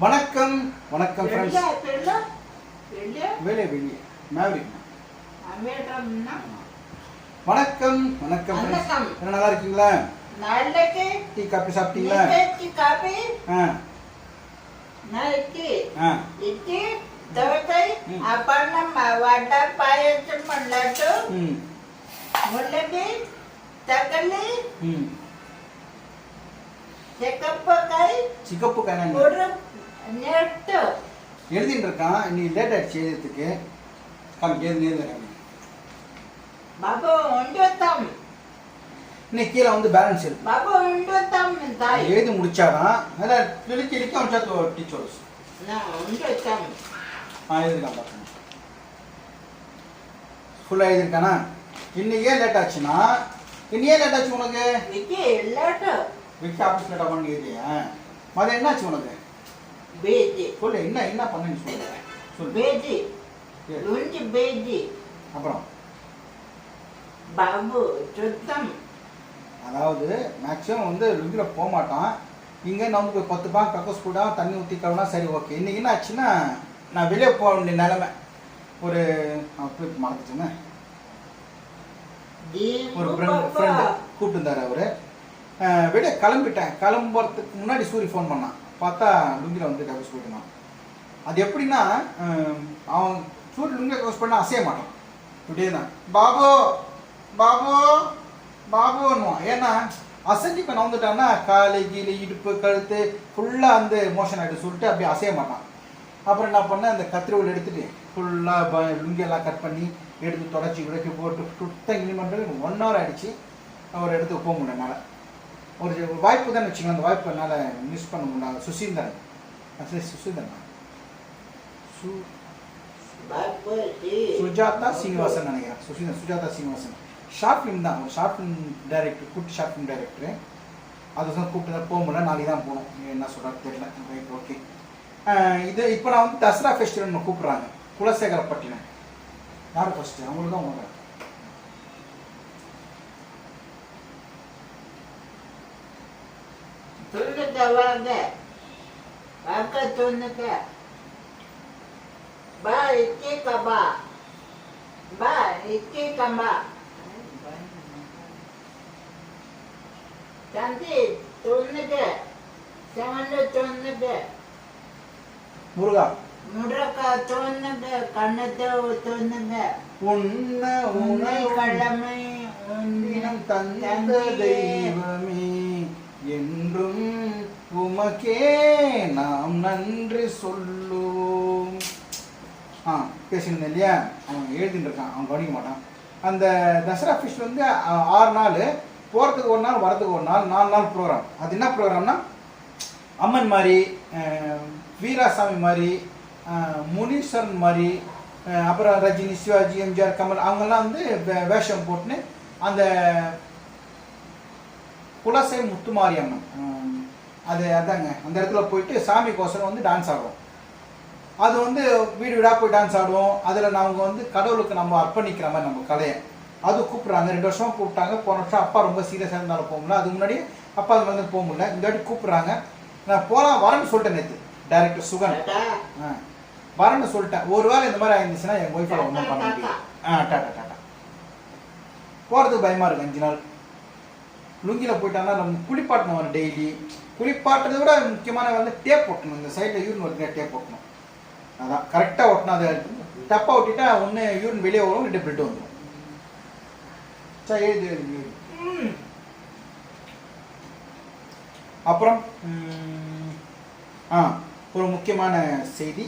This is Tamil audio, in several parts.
வணக்கம் வணக்கம் ஃப்ரெண்ட்ஸ் வெளியே மேவரிக் அமேடம்னா வணக்கம் வணக்கம். என்ன நல்லா இருக்கீங்களா? டீ காப்பி சாப்பிட்டீங்களா? காபி. ஆ. நாளைக்கு ஆ. இட்லி दवताई आपण वाटा पायाचं म्हणलं तो म्हणलं की तकली சிகப்பு காய் சிகப்பு காய் ஒரு நெட்டு எழுதிட்டு இருக்கான் நீ லேட் ஆயிடுச்சு எழுதுறதுக்கு காமி எழுது எழுது பாபு ஒன்றுத்தம் நீ கீழே வந்து பேலன்ஸ் எழுது பாபு ஒன்றுத்தம் எழுதி முடிச்சாதான் அதான் இழுக்கி இழுக்கி அவன் டீச்சர்ஸ் ஒன்றுத்தம் எழுதிருக்கான் பார்க்கணும் ஃபுல்லாக எழுதிருக்கானா இன்னைக்கே லேட் ஆச்சுன்னா இன்னையே லேட் ஆச்சு உனக்கு? விக்கி ஆஃபீஸ் லேட்டாக பண்ணிக்கிறியா மதியம் என்ன ஆச்சு உனக்கு? பேஜி சொல்லு என்ன என்ன பண்ணு சொல்லு. சொல்லு. பேஜி நுஞ்சு பேஜி அப்புறம்? பாபு சுத்தம். அதாவது மேக்ஸிமம் வந்து லுங்கில் போக மாட்டான் இங்கே நமக்கு பத்து பாங்க கக்கஸ் கூட தண்ணி ஊற்றி கழுவுனா சரி ஓகே இன்றைக்கி என்ன ஆச்சுன்னா நான் வெளியே போக வேண்டிய நிலைமை. ஒரு மறந்துட்டேன்னு ஒரு ஃப்ரெண்ட் ஃப்ரெண்டு கூப்பிட்டு இருந்தார் அவர். வெளியே கிளம்பிட்டேன். கிளம்புறதுக்கு முன்னாடி சூரி ஃபோன் பண்ணான். பார்த்தா லுங்கியில் வந்து கக்கஸ் போயிட்டுனான் அது எப்படின்னா அவன் சூரி லுங்கியில் கக்கஸ் பண்ணால் அசைய மாட்டான். இப்படியே தான் பாபு பாபு பாபுன்னுவான். ஏன்னா அசைஞ்சு இப்போ நவுந்துட்டான்னா காலை கீழே இடுப்பு கழுத்து ஃபுல்லாக வந்து மோஷன் ஆகிட்டு சொல்லிட்டு அப்படியே அசைய மாட்டான். அப்புறம் என்ன பண்ணேன் அந்த கத்திரிவில் எடுத்துகிட்டு ஃபுல்லாக லுங்கியெல்லாம் கட் பண்ணி எடுத்து தொடச்சி விளக்கி போட்டு சுத்தம் கிளீன் பண்ணுறது ஒன் ஹவர் ஆகிடுச்சு அவர் எடுத்து போக முடியல ஒரு ஒரு வாய்ப்பு தான் வச்சுக்கலாம் அந்த வாய்ப்பு என்னால் மிஸ் பண்ண முடியல. சுசீந்திரன் சரி சுசீந்திரன் சு சுஜாதா சீனிவாசன் நினைக்கிறேன். சுசீந்திரன் சுஜாதா சீனிவாசன். ஷார்ட் ஃபிலிம் தான். ஒரு ஷார்ட் ஃபிலிம் டைரக்டர் குட்டி ஷார்ட் ஃபிலிம் டைரக்டரு அது தான் கூப்பிட்டு தான் போக முடியல. நாளைக்கு தான் போகணும். என்ன சொல்கிறாரு தெரியல. ரைட் ஓகே இது இப்போ நான் வந்து தசரா ஃபெஸ்டிவல் கூப்பிட்றாங்க. குலசேகரப்பட்டினம். யார் ஃபஸ்ட்டு அவங்களுக்கு தான் உங்க துண்ணுக்கவாங்க பார்க்க துண்ணுக்க பா இட்லி கபா பா இட்லி கம்பா தந்தி துண்ணுக்க செவந்து துண்ணுக்க முருகா. உன்ன உணவு கடமை உன்னிடம் தந்த தெய்வமே. என்றும் உமக்கே நாம் நன்றி சொல்லுவோம். ஆ பேசியிருந்தேன் இல்லையா? அவன் எழுதிட்டு இருக்கான் அவன் கவனிக்க மாட்டான். அந்த தசரா ஃபிஷ் வந்து ஆறு நாள் போகிறதுக்கு ஒரு நாள் வரதுக்கு ஒரு நாள் நாலு நாள் ப்ரோக்ராம் அது என்ன ப்ரோக்ராம்னா அம்மன் மாதிரி வீராசாமி மாதிரி முனீஸ்வரன் மாதிரி அப்புறம் ரஜினி சிவாஜி எம்ஜிஆர் கமல் அவங்கெல்லாம் வந்து வே- வேஷம் போட்டுன்னு அந்த குலசை முத்துமாரியம்மன் அது அதாங்க. அந்த இடத்துல போயிட்டு சாமிக்கோசரம் வந்து டான்ஸ் ஆடுவோம். அது வந்து வீடு வீடாக போய் டான்ஸ் ஆடுவோம். அதில் நாங்கள் வந்து கடவுளுக்கு நம்ம அர்ப்பணிக்கிற மாதிரி நம்ம கலையை. அது கூப்பிட்றாங்க. ரெண்டு வருஷம் கூப்பிட்டாங்க. போன வருஷம் அப்பா ரொம்ப சீரியஸாக இருந்தாலும் போக முடியல. அதுக்கு முன்னாடி அப்பா அது வந்து போக முடியல. இந்த வாட்டி கூப்பிட்றாங்க. நான் போகலாம் வரேன்னு சொல்லிட்டேன் நேற்று டைரக்டர் சுகன் ஆ. வரேன்னு சொல்லிட்டேன் ஒரு வேளை இந்த மாதிரி ஆயிருந்துச்சுன்னா என் ஒய்ஃபால் ஒன்றும் பண்ண முடியாது. ஆ டாட்டா டாட்டா போகிறதுக்கு பயமாக இருக்கு அஞ்சு நாள். லுங்கியில் போயிட்டாங்கன்னா நம்ம குளிப்பாட்டணும் வரும் டெய்லி குளிப்பாட்டுறதை விட முக்கியமான வந்து டேப் ஒட்டணும். இந்த சைடில் யூரின் ஒட்டினா டேப் ஒட்டணும். அதான். கரெக்டாக ஒட்டினா அது டப்பாக ஒட்டிட்டா ஒன்று யூரின் வெளியே வரும் ரெண்டு பிளட் வந்துடும் சரி எழுது எழுது அப்புறம் ஆ. ஒரு முக்கியமான செய்தி.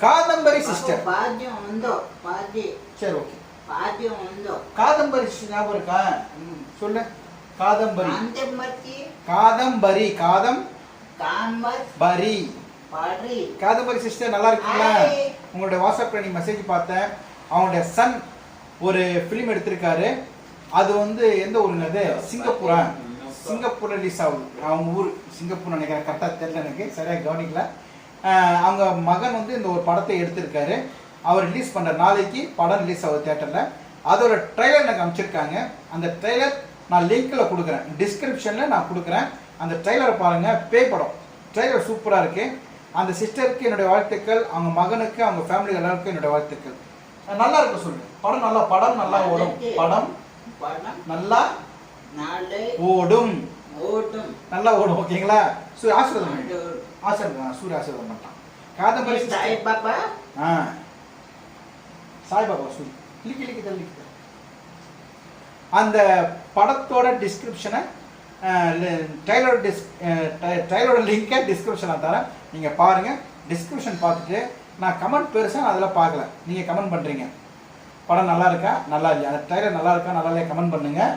காதம்பரி சிஸ்டர் பாத்தியம் வந்தோ பாத்தி சரி ஓகே பாத்தியம் வந்தோ காதம்பரி சிஸ்டர் ஞாபகம் இருக்கா? சொல்லு. காதம்பரி. காதம்பரி காதம். பரி. காதம்பரி சிஸ்டர் நல்லா இருக்குங்களா உங்களுடைய வாட்ஸ்அப்பில் நீ மெசேஜ் பார்த்தேன். அவனுடைய சன் ஒரு ஃபிலிம் எடுத்திருக்காரு. அது வந்து எந்த ஊருங்க அது? சிங்கப்பூரா? சிங்கப்பூர். ரிலீஸ் ஆகுது. அவங்க ஊர். சிங்கப்பூர் நினைக்கிறேன். கரெக்டாக தெரியல எனக்கு. சரியாக கவனிக்கல. அவங்க மகன் வந்து இந்த ஒரு படத்தை எடுத்திருக்காரு. அவர் ரிலீஸ் பண்ணுற நாளைக்கு படம் ரிலீஸ் ஆகுது தேட்டரில் அதோட ட்ரெய்லர் எனக்கு அமைச்சிருக்காங்க அந்த ட்ரெய்லர் நான் லிங்க்கில் கொடுக்குறேன். டிஸ்கிரிப்ஷனில் நான் கொடுக்குறேன். அந்த ட்ரெய்லரை பாருங்கள் பேய் படம். ட்ரெய்லர் சூப்பராக இருக்குது அந்த சிஸ்டருக்கு என்னுடைய வாழ்த்துக்கள் அவங்க மகனுக்கு அவங்க ஃபேமிலி எல்லாருக்கும் என்னுடைய வாழ்த்துக்கள். நல்லா இருக்கு சொல்லு. படம் நல்லா படம் நல்லா ஓடும். படம் நல்லா ஓடும். ஓட்டும். நல்லா ஓடும் ஓகேங்களா? பண்ணு. ஆண்டவர். ஆசீர்வாதம் சூரிய ஆசீர்வாதம் பண்ணிட்டான் காதம்பரி சாய்பாபா ஆ. சாய்பாபா சூரி லிக்கி லிக்கி தள்ளி. அந்த படத்தோட டிஸ்கிரிப்ஷனை ட்ரைலரோட டிஸ் ட்ரைலரோட லிங்கை டிஸ்கிரிப்ஷனில் தரேன். நீங்கள் பாருங்கள் டிஸ்கிரிப்ஷன் பார்த்துட்டு நான் கமெண்ட் பெருசாக நான் அதில் பார்க்கல. நீங்கள் கமெண்ட் பண்ணுறீங்க படம் நல்லா இருக்கா? நல்லா இல்லையா? அந்த ட்ரைலர் நல்லா இருக்கா? நல்லா இல்லையா? கமெண்ட் பண்ணுங்கள்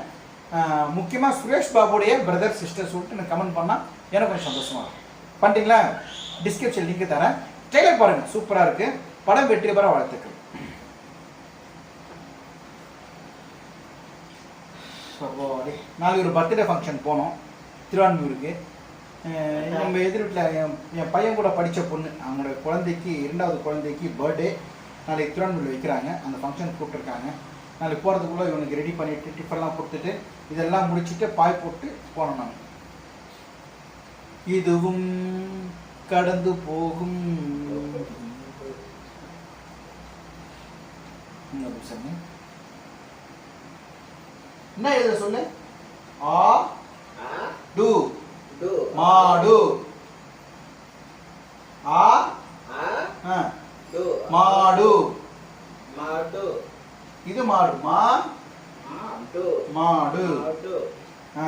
முக்கியமாக சுரேஷ் பாபுடைய பிரதர் சிஸ்டர் சொல்லிட்டு எனக்கு கமெண்ட் பண்ணால் எனக்கு கொஞ்சம் சந்தோஷமாக இருக்கும். பண்ணிட்டீங்களா? டிஸ்கிரிப்ஷன் லிங்க் தரேன். ட்ரெய்லர் பாருங்கள் சூப்பராக இருக்குது படம் வெற்றி பெற வாழ்த்துக்கள். நாளைக்கு ஒரு பர்த்டே ஃபங்க்ஷன் போனோம். திருவான்மூருக்கு நம்ம எதிர் வீட்டில் என் என் பையன் கூட படித்த பொண்ணு அவங்களோட குழந்தைக்கு இரண்டாவது குழந்தைக்கு பர்த்டே நாளைக்கு திருவான்மூரில் வைக்கிறாங்க. அந்த ஃபங்க்ஷன் கூப்பிட்ருக்காங்க நாளைக்கு போகிறதுக்குள்ளே இவனுக்கு ரெடி பண்ணிவிட்டு டிஃபன்லாம் கொடுத்துட்டு இதெல்லாம் முடிச்சுட்டு பாய் போட்டு போனோம் நாங்கள் இதுவும் கடந்து போகும். என்ன எழுத சொல்லு? ஆ ஆ டு மாடு. ஆ மாடு. மாடு. இது மாடு. மா மாடு. மாடு. ஆ.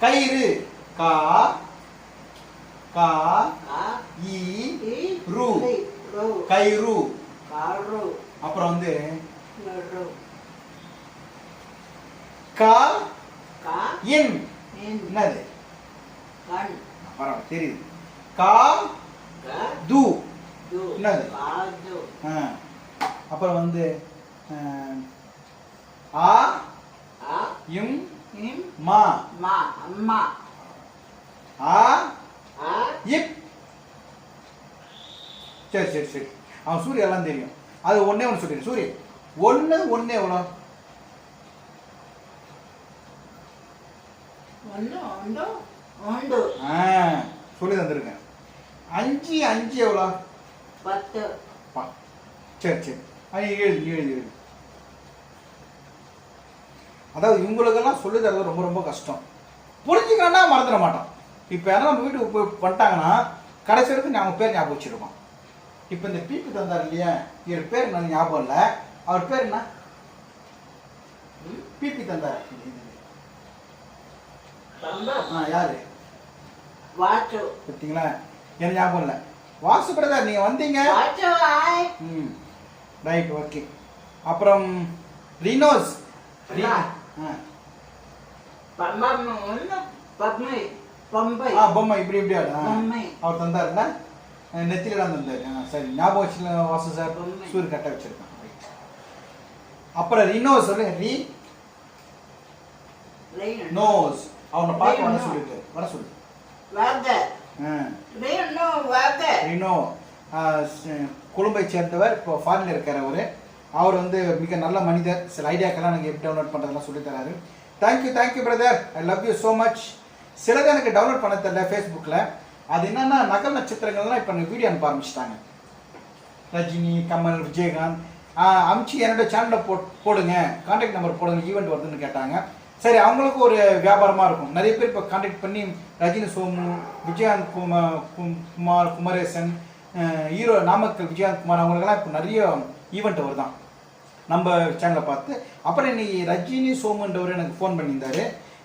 கயிறு. கா கா இ ரு. கயிறு. அப்புறம் வந்து கா கா இன் என்னது? பரவாயில்ல தெரியுது. கா து. என்னது? அப்புறம் வந்து ஆ இம் மா அம்மா ஆ ஆ இப் சரி சரி சரி. அவன் சூரிய எல்லாம் தெரியும். அது ஒண்ணே ஒன்று சொல்லிடு. சூரிய. ஒன்று ஒன்று. எவ்வளோ சொல்லி தந்திருக்கேன் அஞ்சு அஞ்சு எவ்வளோ? பத்து. பா சரி சரி. எழுது எழுது எழுது அதாவது இவங்களுக்கெல்லாம் சொல்லி தரது ரொம்ப ரொம்ப கஷ்டம். புரிஞ்சுக்கணும்னா மறந்துட மாட்டான் இப்போ யாரும் நம்ம வீட்டுக்கு போய் பண்ணிட்டாங்கன்னா கடைசி வரைக்கும் அவங்க பேர் ஞாபகம் வச்சிருப்பான் இப்போ இந்த பீப்பு தந்தார் இல்லையா? இவர் பேர் எனக்கு ஞாபகம் இல்லை. அவர் பேர் என்ன? பிபி தந்தார். ஆ யாரு? வாச்சு பார்த்தீங்களா எனக்கு ஞாபகம் இல்லை. வாசு பிரதர் நீங்கள் வந்தீங்க? ம். Right okay. அப்புறம் ரினோஸ். ரி- அண்ணா. ஆ. பம்பா. ஆ பொம்மை. இப்படி இப்படி. அவர் தந்தாருல்ல நெத்தில தான் தந்தாரு. ஆ, சரி. ஞாபகம் வச்சுல வாசு சார். சூரிய கட்ட வச்சிருக்கேன். அப்புறம் ரினோஸ் சொல்லு ரி நோஸ். அவனை பார்க்க வர. சொல்லிட்டு. வர சொல்லு. ரினோ கொழும்பை சேர்ந்தவர் இப்போ ஃபாரினில் இருக்கார் அவர் அவர் வந்து மிக நல்ல மனிதர். சில ஐடியாக்கெல்லாம் எனக்கு எப்படி டவுன்லோட் பண்ணுறதெல்லாம் சொல்லி தராரு. Thank you thank you brother I love you so much சிலது எனக்கு டவுன்லோட் பண்ண தெரியல ஃபேஸ்புக்கில் அது என்னன்னா நகல் நட்சத்திரங்கள்லாம் இப்போ எனக்கு வீடியோ அனுப்ப ஆரம்பிச்சிட்டாங்க. ரஜினி கமல் விஜயகாந்த். அமிச்சு என்னோட சேனலில் போ போடுங்க. கான்டாக்ட் நம்பர் போடுங்க. ஈவெண்ட் வருதுன்னு கேட்டாங்க. சரி அவங்களுக்கு ஒரு வியாபாரமாக இருக்கும். நிறைய பேர் இப்போ கான்டாக்ட் பண்ணி ரஜினி சோமு விஜயகாந்த் குமார் குமார் குமரேசன் ஹீரோ நாமக்கல் விஜயகாந்த் குமார் அவங்களுக்கெல்லாம் இப்போ நிறைய ஈவெண்ட் தான். நம்ம சேனலை பார்த்து. அப்புறம் இன்னைக்கு ரஜினி சோமுன்றவர் எனக்கு ஃபோன் பண்ணியிருந்தாரு.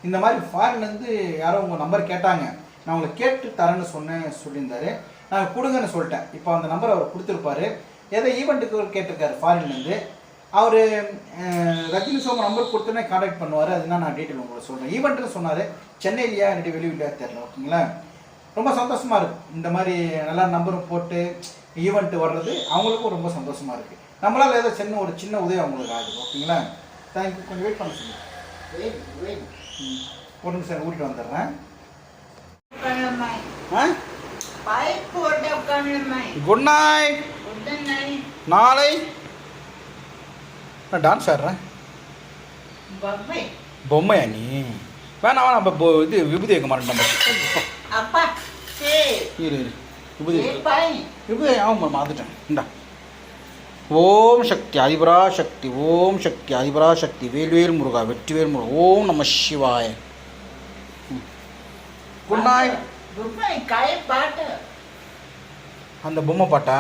இந்த மாதிரி ஃபாரின்லேருந்து யாரோ உங்கள் நம்பர் கேட்டாங்க. நான் உங்களை கேட்டு தரேன்னு சொன்னேன் சொல்லியிருந்தாரு. நான் கொடுங்கன்னு சொல்லிட்டேன். இப்போ அந்த நம்பர் அவர் கொடுத்துருப்பாரு. ஏதோ ஈவெண்ட்டுக்கு கேட்டிருக்காரு ஃபாரின்லேருந்து அவர் ரஜினி சோமன் நம்பர் கொடுத்தோன்னே காண்டாக்ட் பண்ணுவார். அதுனா நான் டீட்டெயில் உங்களுக்கு சொல்கிறேன் ஈவெண்ட்டுன்னு சொன்னார். சென்னையிலையா இல்லாட்டி வெளியூர்லையா தெரில ஓகேங்களா ரொம்ப சந்தோஷமா இருக்கு. இந்த மாதிரி நல்லா நம்பரும் போட்டு ஈவெண்ட் வர்றது அவங்களுக்கும் ரொம்ப சந்தோஷமா இருக்கு. நம்மளால ஏதோ சின்ன ஒரு சின்ன உதவி அவங்களுக்கு ஆகுது. ஓகேங்களா? தேங்க்யூ கொஞ்சம் வெயிட் பண்ண சொல்லுங்க. வெயின் வெயின் ம். ஒரு நிமிஷம் ஊட்டிட்டு வந்துடுறேன். குட் நைட் நாளை நான் டான்ஸ் ஆடுறேன். பொம்மை. பொம்மையா நீ? வேணாம் வேணாம். இப்போ இது விபூதி வைக்க மாட்டேன் நம்ம அப்பா இரு இரு. விபூதி விபூதி ஆகும் மாற்றிட்டேன் இந்தா. ஓம் சக்தி அதிபரா சக்தி ஓம் சக்தி அதிபரா சக்தி வேல்வேல் முருகா வெற்றிவேல் முருகா. ஓம் நம சிவாய. குட் நைட் அந்த பொம்மை பாட்டா?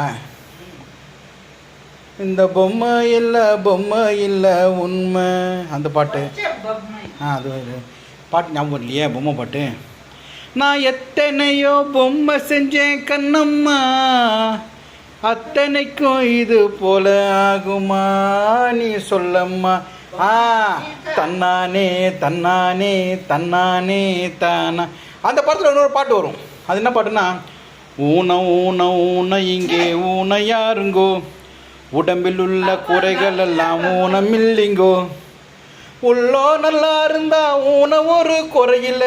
இந்த பொம்மை இல்லை பொம்மை இல்லை உண்மை. அந்த பாட்டு. ஆ அது. பாட்டு ஞாபகம் இல்லையே பொம்மை பாட்டு. நான் எத்தனையோ பொம்மை செஞ்சேன் கண்ணம்மா. அத்தனைக்கும் இது போல ஆகுமா? நீ சொல்லம்மா. ஆ தன்னானே தன்னானே தன்னானே தானா. அந்த படத்தில் இன்னொரு பாட்டு வரும். அது என்ன பாட்டுன்னா ஊன ஊன ஊன இங்கே ஊன யாருங்கோ? உடம்பில் உள்ள குறைகள் எல்லாம் ஊனமில்லிங்கோ? உள்ளோ நல்லா இருந்தா ஊன ஒரு குறையில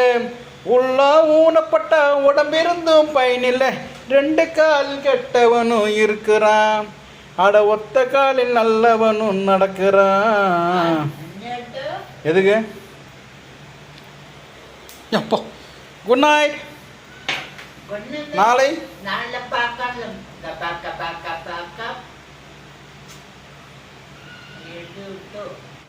உள்ளா ஊனப்பட்ட உடம்பிருந்தும் பயனில்லை. ரெண்டு கால் கெட்டவனும் இருக்கிறான். அட ஒத்த காலில் நல்லவனும் நடக்கிறான். எதுக்கு? எப்போ? குட் நைட் நாளை? பார்க்க பார்க்க பார்க்க.